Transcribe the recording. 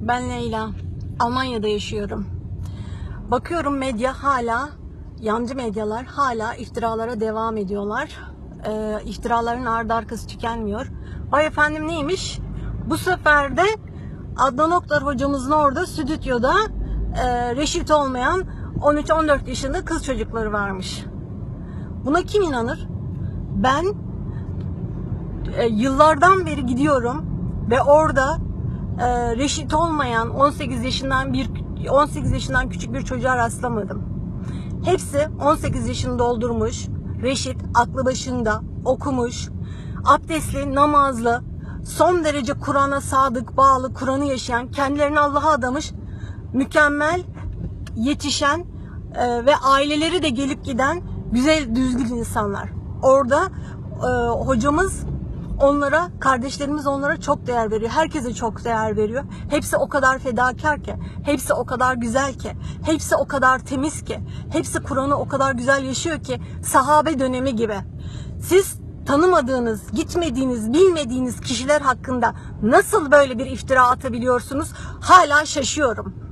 Ben Leyla. Almanya'da yaşıyorum. Bakıyorum medya hala, yancı medyalar hala iftiralara devam ediyorlar. Ee, iftiraların ardı arkası tükenmiyor. Vay efendim neymiş? Bu sefer de Adnan Oktar hocamızın orada stüdyoda e, reşit olmayan 13-14 yaşında kız çocukları varmış. Buna kim inanır? Ben e, yıllardan beri gidiyorum ve orada e, reşit olmayan 18 yaşından bir 18 yaşından küçük bir çocuğa rastlamadım. Hepsi 18 yaşını doldurmuş, reşit, aklı başında, okumuş, abdestli, namazlı, son derece Kur'an'a sadık, bağlı, Kur'an'ı yaşayan, kendilerini Allah'a adamış, mükemmel, yetişen e, ve aileleri de gelip giden güzel, düzgün insanlar. Orada e, hocamız onlara, kardeşlerimiz onlara çok değer veriyor. Herkese çok değer veriyor. Hepsi o kadar fedakar ki, hepsi o kadar güzel ki, hepsi o kadar temiz ki, hepsi Kur'an'ı o kadar güzel yaşıyor ki, sahabe dönemi gibi. Siz tanımadığınız, gitmediğiniz, bilmediğiniz kişiler hakkında nasıl böyle bir iftira atabiliyorsunuz? Hala şaşıyorum.